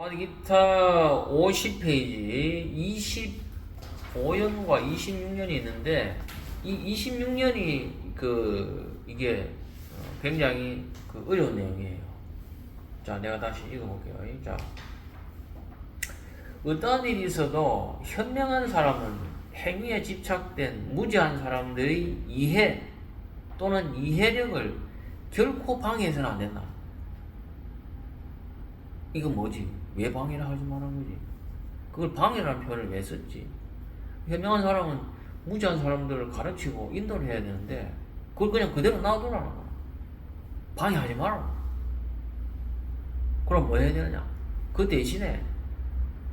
아, 기타 50페이지 25년과 26년이 있는데 이 26년이 그 이게 어, 굉장히 그 어려운 내용이에요. 자, 내가 다시 읽어볼게요. 자, 어떠한 일이 있어도 현명한 사람은 행위에 집착된 무지한 사람들의 이해 또는 이해력을 결코 방해해서는 안 된다. 이거 뭐지? 왜 방해를 하지 말한 거지? 그걸 방해라는 표현을 왜 썼지? 현명한 사람은 무지한 사람들을 가르치고 인도를 해야 되는데 그걸 그냥 그대로 놔두라는 거야. 방해하지 마라. 그럼 뭐 해야 되느냐? 그 대신에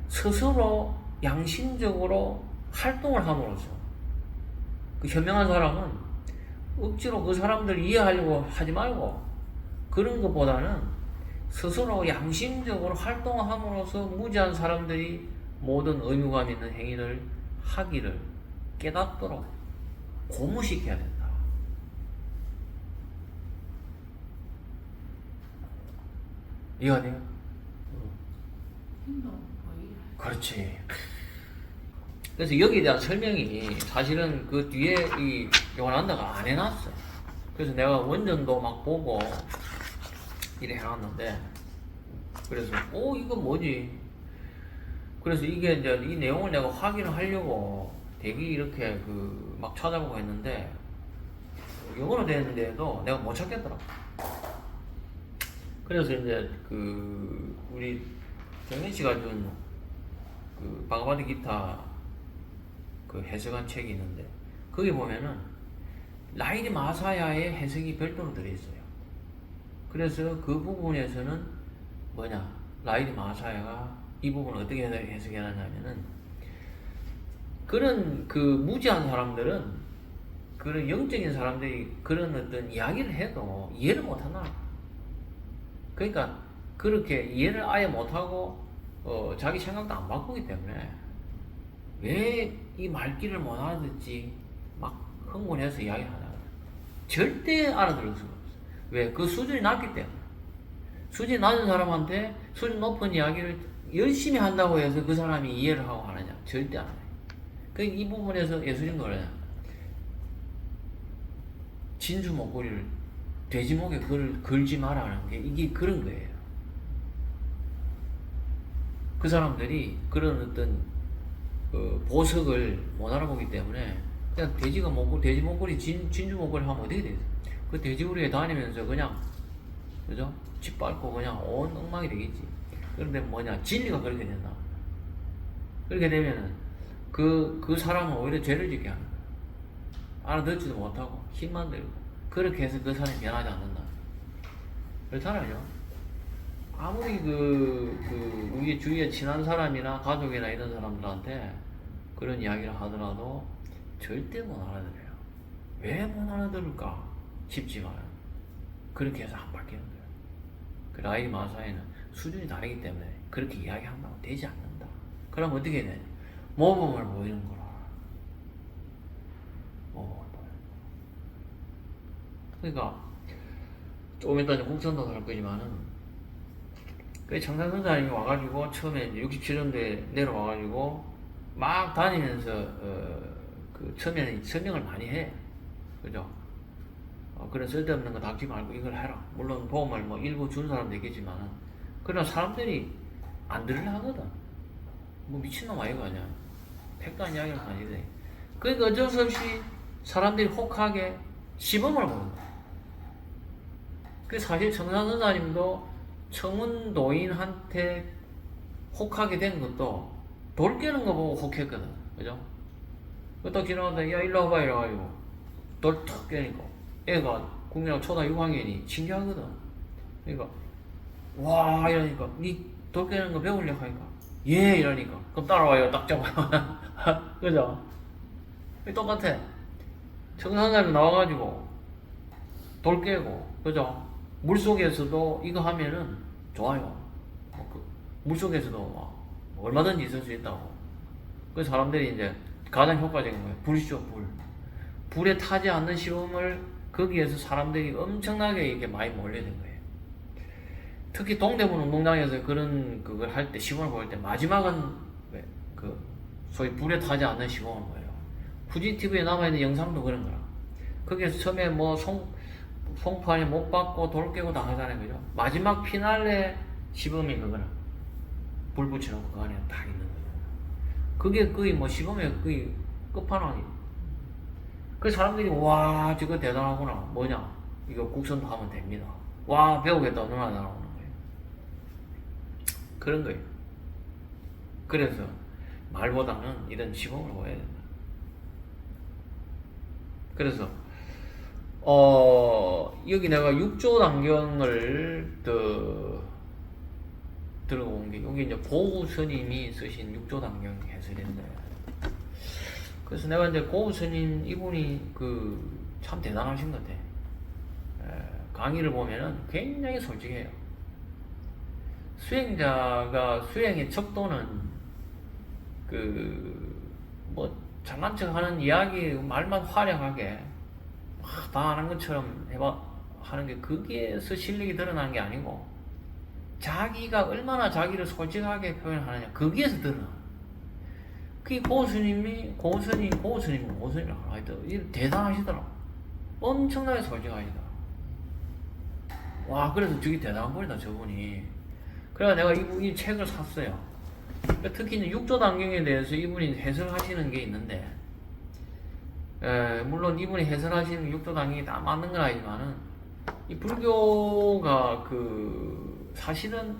스스로 양심적으로 활동을 함으로써 그 현명한 사람은 억지로 그 사람들 이해하려고 하지 말고 그런 것보다는 스스로 양심적으로 활동함으로써 무지한 사람들이 모든 의무감 있는 행위를 하기를 깨닫도록 고무시켜야 된다. 이해가 돼요? 행동 거의 그렇지. 그래서 여기에 대한 설명이 사실은 그 뒤에 이 요란다가 안 해놨어. 그래서 내가 원전도 막 보고 이래 해놨는데 그래서 오 이거 뭐지? 그래서 이게 이제 이 내용을 내가 확인을 하려고 되게 이렇게 그 막 찾아보고 했는데 영어로 되는데도 내가 못 찾겠더라고. 그래서 이제 그 우리 정현 씨가 준그 바가바드 기타 그 해석한 책이 있는데 거기 보면은 라이디 마사야의 해석이 별도로 들어있어요. 그래서 그 부분에서는 뭐냐 라이디 마사야가 이 부분을 어떻게 해석- 해석해놨냐면은 그런 그 무지한 사람들은 그런 영적인 사람들이 그런 어떤 이야기를 해도 이해를 못한다. 그러니까 그렇게 이해를 아예 못하고 어, 자기 생각도 안 바꾸기 때문에 왜 이 말귀를 못 알아듣지 막 흥분해서 이야기를 하다가 절대 없어. 왜? 그 수준이 낮기 때문에. 수준이 낮은 사람한테 수준 높은 이야기를 열심히 한다고 해서 그 사람이 이해를 하고 하느냐? 절대 안 해. 그러니까 이 부분에서 예수님 노래는 진주 목걸이를 돼지 목에 걸, 걸지 말라는 게 이게 그런 거예요. 그 사람들이 그런 어떤 그 보석을 못 알아보기 때문에 그냥 돼지가 목걸이, 돼지 목걸이, 진, 진주 목걸이 하면 어떻게 되겠어? 그 돼지우리에 다니면서 그냥 그죠? 짓밟고 그냥 온 엉망이 되겠지. 그런데 뭐냐 진리가 그렇게 된다. 그렇게 되면은 그, 그 사람은 오히려 죄를 짓게 하는. 알아듣지도 못하고 힘만 들고 그렇게 해서 그 사람이 변하지 않는다. 그렇잖아요. 아무리 그, 그, 우리 주위에 친한 사람이나 가족이나 이런 사람들한테 그런 이야기를 하더라도 절대 못 알아들어요. 왜 못 알아들을까 싶지만 그렇게 해서 안 바뀌는 거예요. 그 라이 마사에는 수준이 다르기 때문에 그렇게 이야기한다고 되지 않는다. 그럼 어떻게 되냐? 모범을 보이는 거라. 모범을 보이는 거. 그러니까 조금 이따 국선도 할 거지만은 그 청산 선사님이 와가지고 처음에 67년도에 내려와가지고 막 다니면서 어, 그 처음에는 설명을 많이 해, 그죠? 어, 그런 쓸데없는 거 닥지 말고 이걸 해라. 물론 도움을 뭐 일부 준 사람도 있겠지만은 그러나 사람들이 안 들으려 하거든. 뭐 미친놈 아이가 아니야. 택도한 이야기를 돼. 그러니까 어쩔 수 없이 사람들이 혹하게 시범을 보는 거야. 그 사실 청산 선사님도 청운도인한테 혹하게 된 것도 돌 깨는 거 보고 혹했거든. 그죠? 그또 지나가다 야 일로 와봐 이래가지고 돌 툭 깨니까 애가 국민학 초등 6학년이 신기하거든. 그러니까 와 이러니까 니돌 깨는 거 배우려고 하니까 예 이러니까 그럼 따라와요 딱 잡아. 그죠? 똑같아. 청산사님 나와가지고 돌 깨고 그죠? 물 속에서도 이거 하면은 좋아요. 뭐 그, 물 속에서도 막 얼마든지 있을 수 있다고. 그 사람들이 이제 가장 효과적인 거예요. 불쇼 불. 불에 타지 않는 시험을 거기에서 사람들이 엄청나게 이렇게 많이 몰려든 거예요. 특히 동대문 운동장에서 그런 그걸 할 때 시범을 보일 때 마지막은 왜? 그 소위 불에 타지 않는 시범을 보여요. 후지 TV에 남아 있는 영상도 그런 거라. 거기서 처음에 뭐 송, 송판이 못 받고 돌 깨고 다 하잖아요, 그죠? 마지막 피날레 시범이 그거라. 불 붙여놓고 그 안에 다 있는 거예요. 그게 거의 뭐 시범의 거의 끝판왕이. 그 사람들이 와 저거 대단하구나. 뭐냐? 이거 국선도 하면 됩니다. 와 배우겠다. 얼마나 나오는 거예요. 그런 거예요. 그래서 말보다는 이런 시범을 보여야 된다. 그래서 어 여기 내가 6조 단경을 더 들어온 게 여기 이제 고우 스님이 쓰신 6조 단경 해설인데 그래서 내가 이제 고우 스님 이분이 그 참 대단하신 것 같아. 에, 강의를 보면은 굉장히 솔직해요. 수행자가 수행의 척도는 그뭐 잘난 척 하는 이야기 말만 화려하게 막다 아는 것처럼 해봐 하는 게 거기에서 실력이 드러나는 게 아니고 자기가 얼마나 자기를 솔직하게 표현하느냐 거기에서 드러나. 그게 고스님이 고스님 고스님 고스님 하여튼 이 대단하시더라. 엄청나게 솔직하시다. 와 그래서 저기 대단한 분이다 저분이. 그래서 내가 이분 이 책을 샀어요. 그러니까 특히 이제 육조 단경에 대해서 이분이 해설하시는 게 있는데, 에, 물론 이분이 해설하시는 육조 단경이 다 맞는 건 아니지만은, 이 불교가 그, 사실은,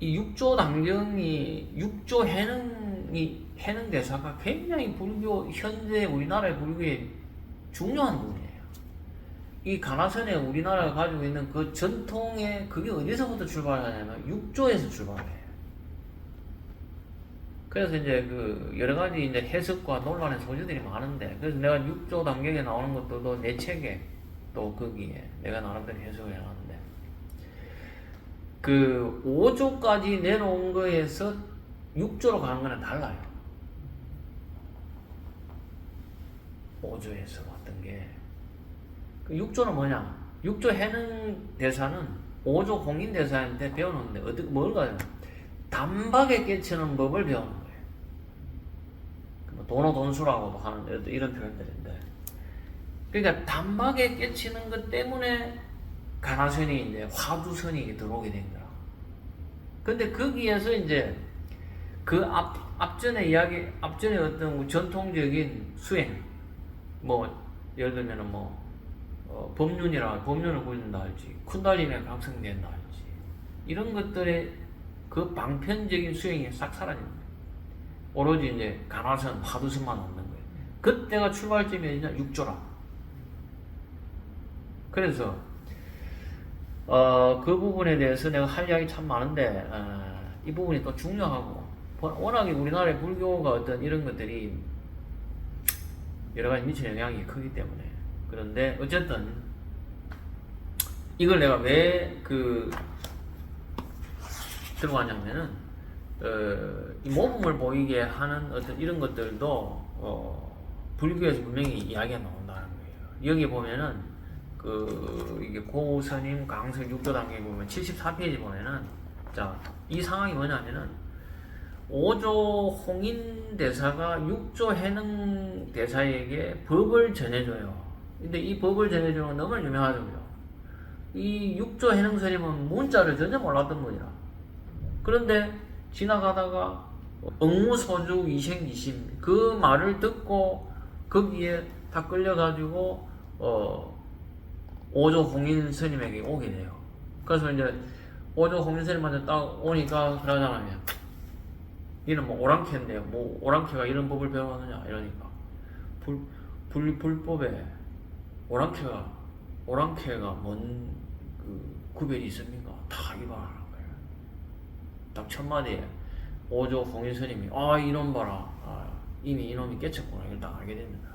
이 육조 단경이, 육조 해능이, 해능 대사가 굉장히 불교, 현재 우리나라의 불교의 중요한 부분이에요. 이 가나선에 우리나라가 가지고 있는 그 전통의 그게 어디서부터 출발하냐면 육조에서 출발해요. 그래서 이제 그 여러 가지 이제 해석과 논란의 소지들이 많은데 그래서 내가 육조 단경에 나오는 것도 내 책에 또 거기에 내가 나름대로 해석을 해놨는데 그 5조까지 내놓은 거에서 6조로 가는 거는 달라요. 5조에서 왔던 게 그 6조는 뭐냐? 6조 해능 대사는 5조 공인 대사한테 배우는데 어떻게 뭘 가요? 단박에 깨치는 법을 배우는 거예요. 뭐 도노 돈수라고도 하는데 어떤 이런 표현들인데. 그러니까 단박에 깨치는 것 때문에 가나선이 이제 화두선이 들어오게 된 거라. 근데 거기에서 이제 그 앞, 앞전에 이야기, 앞전에 어떤 전통적인 수행, 뭐, 예를 들면은 뭐, 어, 법륜이라 법륜을 구는다 할지 쿤달리에 각성된다 할지 이런 것들의 그 방편적인 수행이 싹 거예요. 오로지 이제 간화선, 화두선만 남는 거예요. 그때가 출발점이 어디냐? 육조라. 그래서 어, 그 부분에 대해서 내가 할 이야기 참 많은데 어, 이 부분이 또 중요하고 워낙에 우리나라의 불교가 어떤 이런 것들이 여러 가지 미치는 영향이 크기 때문에 그런데 어쨌든 이걸 내가 왜 그 들어가냐면은 어, 이 모범을 보이게 하는 어떤 이런 것들도 어, 불교에서 분명히 이야기가 나온다는 거예요. 여기 보면은 그 이게 고스님 강설 6조 단계 보면 74페이지 보면은 자 이 상황이 뭐냐면은 5조 홍인 대사가 6조 해능 대사에게 법을 전해줘요. 근데 이 법을 전해주는 건 너무 유명하죠. 이 6조 해능 스님은 문자를 전혀 몰랐던 분이라. 그런데 지나가다가 응무소주 이생이심 그 말을 듣고 거기에 다 끌려가지고 어 5조 홍인 스님에게 오게 돼요. 그래서 이제 5조 홍인 스님한테 딱 오니까 그러잖아요. 이는 뭐 오랑캐인데 뭐 오랑캐가 이런 법을 배웠느냐 이러니까 불, 불, 불법에 오랑캐가 오랑캐가 뭔 그 구별이 있습니까? 다 위반하는 거예요. 딱 첫 마디에 오조 홍인스님이 아 이놈 봐라 아, 이미 이놈이 깨쳤구나 딱 알게 됩니다.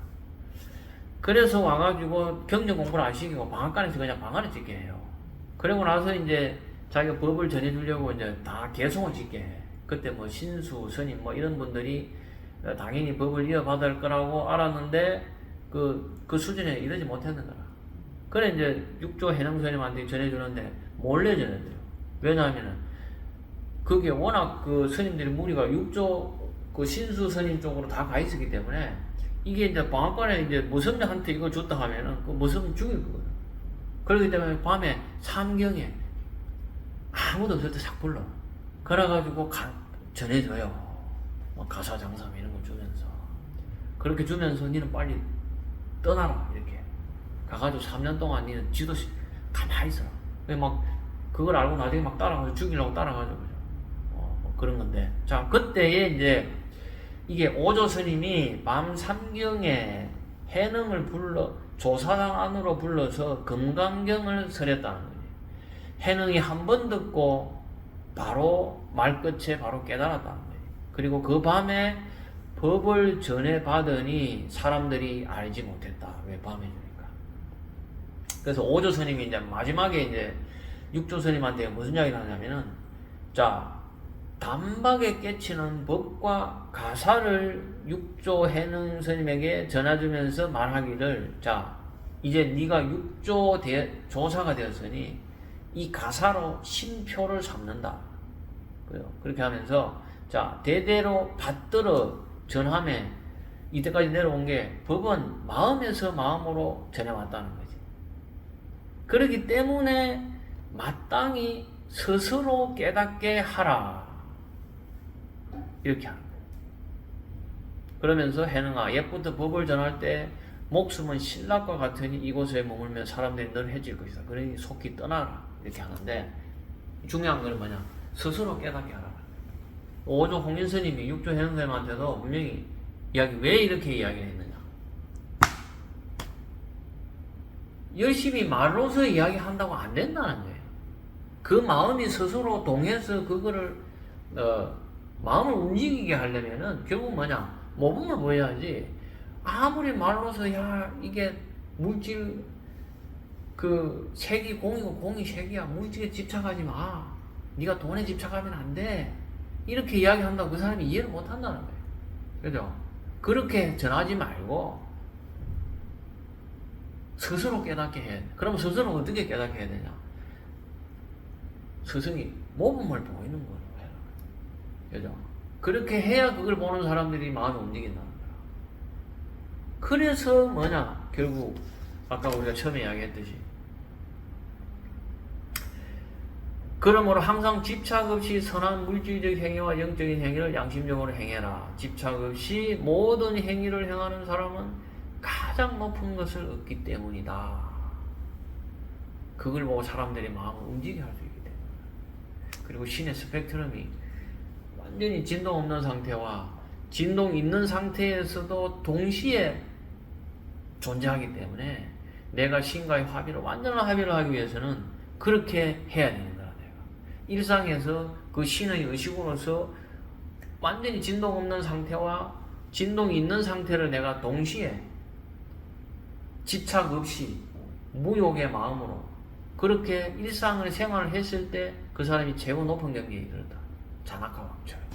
그래서 와가지고 경전 공부를 안 시키고 방앗간에서 그냥 방안을 찍게 해요. 그러고 나서 이제 자기가 법을 전해주려고 이제 다 개송을 짓게 해. 그때 뭐 신수, 스님 뭐 이런 분들이 당연히 법을 이어받을 거라고 알았는데 그, 그 수준에 이르지 못했는 거라. 그래 이제 육조 해능 스님한테 전해주는데 몰래 전해줘요. 왜냐하면은 그게 워낙 그 스님들이 무리가 육조 그 신수 스님 쪽으로 다 가 있었기 때문에 이게 이제 방앗간에 이제 무섭냐한테 이거 줬다 하면은 그 무섭 죽일 거거든. 그렇기 때문에 밤에 삼경에 아무도 없을 때 싹 불러. 그래가지고 가, 전해줘요. 뭐 가사 장사 이런 거 주면서 그렇게 주면서 니는 빨리 떠나라 이렇게 가가지고 3년 동안 니는 지도시 가만히 있어라. 막 그걸 알고 나중에 막 따라가서 죽이려고 따라가죠. 그죠? 어, 뭐 그런 건데. 자, 그때에 이제 이게 오조 스님이 밤 삼경에 해능을 불러 조사당 안으로 불러서 금강경을 설했다는 거지. 해능이 한 번 듣고 바로 말끝에 바로 깨달았다는 거지. 그리고 그 밤에 법을 전해 받으니 사람들이 알지 못했다. 왜 밤에 주니까. 그래서 오조 스님이 이제 마지막에 이제 육조 스님한테 무슨 이야기를 하냐면은 자 단박에 깨치는 법과 가사를 육조 해능 스님에게 전해주면서 말하기를 자 이제 네가 육조 대, 조사가 되었으니 이 가사로 심표를 삼는다. 그렇게 하면서 자 대대로 받들어 전함에 이때까지 내려온 게 법은 마음에서 마음으로 전해왔다는 거지. 그렇기 때문에 마땅히 스스로 깨닫게 하라. 이렇게 하는 거예요. 그러면서 해능아 옛부터 법을 전할 때 목숨은 신락과 같으니 이곳에 머물면 사람들이 널 해질 것이다. 그러니 속히 떠나라. 이렇게 하는데 중요한 건 뭐냐? 스스로 깨닫게 하라. 오조 홍인 스님이 육조 해능쌤한테도 분명히 이야기 왜 이렇게 이야기를 했느냐? 열심히 말로서 이야기한다고 안 된다는 거예요. 그 마음이 스스로 동해서 그거를 어, 마음을 움직이게 하려면은 결국 뭐냐? 모범을 보여야지. 아무리 말로서 야 이게 물질 그 색이 공이고 공이 색이야. 물질에 집착하지 마. 네가 돈에 집착하면 안 돼. 이렇게 이야기한다고 그 사람이 이해를 못 한다는 거예요. 그죠? 그렇게 전하지 말고 스스로 깨닫게 해야 돼 그럼 스스로 어떻게 깨닫게 해야 되냐? 스승이 모범을 보이는 해라 그죠? 그렇게 해야 그걸 보는 사람들이 마음이 움직인다는 거야. 그래서 뭐냐? 결국 아까 우리가 처음에 이야기했듯이 그러므로 항상 집착 없이 선한 물질적 행위와 영적인 행위를 양심적으로 행해라. 집착 없이 모든 행위를 행하는 사람은 가장 높은 것을 얻기 때문이다. 그걸 보고 사람들이 마음을 움직이게 할 수 있기 때문에. 그리고 신의 스펙트럼이 완전히 진동 없는 상태와 진동 있는 상태에서도 동시에 존재하기 때문에 내가 신과의 합의를 완전한 합의를 하기 위해서는 그렇게 해야 되는 거야 내가 일상에서 그 신의 의식으로서 완전히 진동 없는 상태와 진동이 있는 상태를 내가 동시에 집착 없이 무욕의 마음으로 그렇게 일상을 생활을 했을 때 그 사람이 최고 높은 경지에 이르렀다. 자나카 왕처럼.